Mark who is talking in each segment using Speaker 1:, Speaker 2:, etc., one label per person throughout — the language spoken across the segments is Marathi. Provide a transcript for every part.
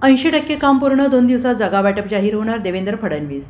Speaker 1: ऐंशी टक्के काम पूर्ण दोन दिवसात जागा वाटप जाहीर होणार देवेंद्र फडणवीस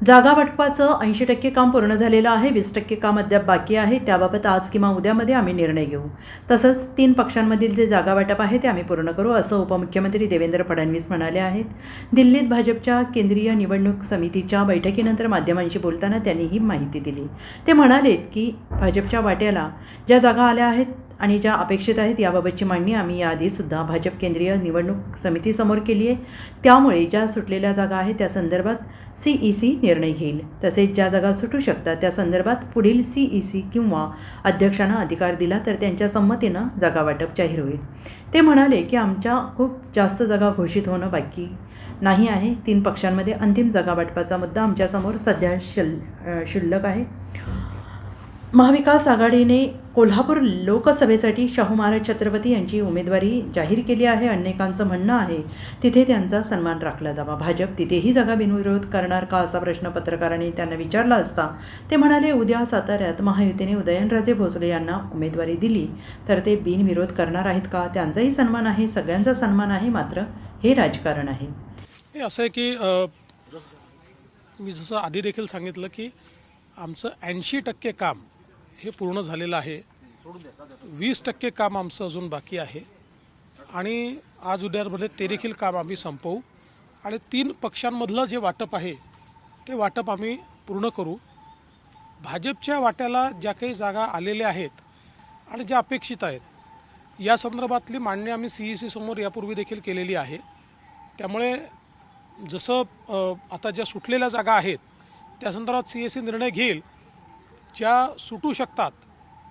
Speaker 1: जागा वाटपाचं ऐंशी टक्के काम पूर्ण झालेलं आहे वीस टक्के काम अद्याप बाकी आहे त्याबाबत आज किंवा उद्यामध्ये आम्ही निर्णय घेऊ. तसंच तीन पक्षांमधील जे जागा वाटप आहे ते आम्ही पूर्ण करू असं उपमुख्यमंत्री देवेंद्र फडणवीस म्हणाले आहेत. दिल्लीत भाजपच्या केंद्रीय निवडणूक समितीच्या बैठकीनंतर माध्यमांशी बोलताना त्यांनी ही माहिती दिली. ते म्हणालेत की भाजपच्या वाट्याला ज्या जागा आल्या आहेत आणि ज्या अपेक्षित आहेत याबाबतची मांडणी आम्ही याआधीसुद्धा भाजप केंद्रीय निवडणूक समितीसमोर केली आहे. त्यामुळे ज्या सुटलेल्या जागा आहेत त्या संदर्भात सी ई सी निर्णय घेईल. तसेच ज्या जागा सुटू शकतात त्या संदर्भात पुढील सी ई सी किंवा अध्यक्षांना अधिकार दिला तर त्यांच्या संमतीनं जागा वाटप जाहीर होईल. ते म्हणाले की आमच्या खूप जास्त जागा घोषित होणं बाकी नाही आहे. तीन पक्षांमध्ये अंतिम जागा वाटपाचा मुद्दा आमच्यासमोर सध्या शिल शिल्लक आहे. महाविकास आघाडीने कोल्हापूर लोकसभेसाठी शाहू महाराज छत्रपती यांची उमेदवारी जाहीर केली आहे. अनेकांचं म्हणणं आहे तिथे त्यांचा सन्मान राखला जावा. भाजप तिथेही जागा बिनविरोध करणार का असा प्रश्न पत्रकारांनी त्यांना विचारला असता ते म्हणाले उद्या साताऱ्यात महायुतीने उदयनराजे भोसले यांना उमेदवारी दिली. तर ते बिनविरोध करणार आहेत का? त्यांचाही सन्मान आहे सगळ्यांचा सन्मान आहे मात्र हे राजकारण आहे.
Speaker 2: असं आहे की मी जसं आधी देखील सांगितलं की आमचं ऐंशी टक्के काम हे पूर्ण झालेलं आहे. वीस टक्के काम आमचं अजून बाकी आहे. आणि आज उद्यामध्ये ते देखील काम आम्ही संपवू. आणि तीन पक्षांमधलं जे वाटप आहे ते वाटप आम्ही पूर्ण करू. भाजपच्या वाट्याला ज्या काही जागा आलेल्या आहेत आणि ज्या अपेक्षित आहेत या संदर्भातली मांडणी आम्ही सी ई सी समोर यापूर्वी देखील केलेली आहे. त्यामुळे जसं आता ज्या सुटलेल्या जागा आहेत त्या संदर्भात सी एस सी निर्णय घेईल ज्या सुटू शकतात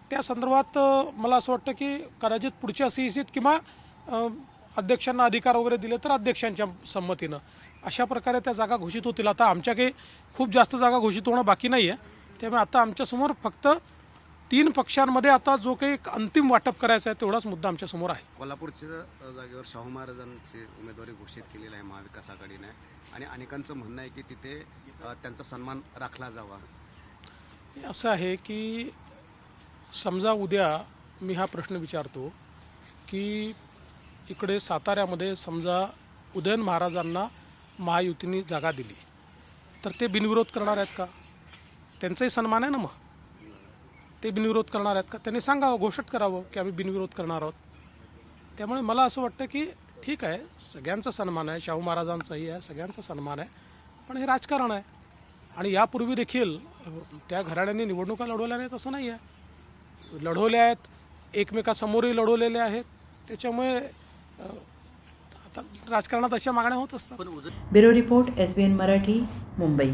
Speaker 2: त्या संदर्भात मला असं वाटतं की कदाचित पुढच्या सी सीत किंवा अध्यक्षांना अधिकार वगैरे दिले तर अध्यक्षांच्या संमतीनं. अशा प्रकारे त्या जागा घोषित होतील. आता आमच्या काही खूप जास्त जागा घोषित होणं बाकी नाही आहे त्यामुळे आता आमच्यासमोर फक्त तीन पक्षांमध्ये आता जो काही अंतिम वाटप करायचा आहे तेवढाच मुद्दा आमच्यासमोर आहे.
Speaker 3: कोल्हापूरच्या जागेवर शाहू महाराजांची उमेदवारी घोषित केलेली आहे महाविकास आघाडीने. आणि अनेकांचं म्हणणं आहे की तिथे त्यांचा सन्मान राखला जावा.
Speaker 2: असं आहे की समजा उद्या मी हा प्रश्न विचारतो की इकडे साताऱ्यामध्ये समजा उदयन महाराजांना महायुतीने जागा दिली तर ते बिनविरोध करणार आहेत का? त्यांचाही सन्मान आहे ना मग? ते बिनविरोध करणार आहेत का? त्यांनी सांगावं घोषित करावं की आम्ही बिनविरोध करणार आहोत. त्यामुळे मला असं वाटतं की ठीक आहे सगळ्यांचा सन्मान आहे शाहू महाराजांचाही आहे सगळ्यांचा सन्मान आहे पण हे राजकारण आहे. आणि यापूर्वी देखील त्या घराण्यांनी निवडणुका लढवल्या नाहीत असं नाही आहे लढवल्या आहेत एकमेकासमोरही लढवलेल्या आहेत. त्याच्यामुळे आता राजकारणात अशा मागण्या होत असतात.
Speaker 1: Bureau report S B N Marathi Mumbai.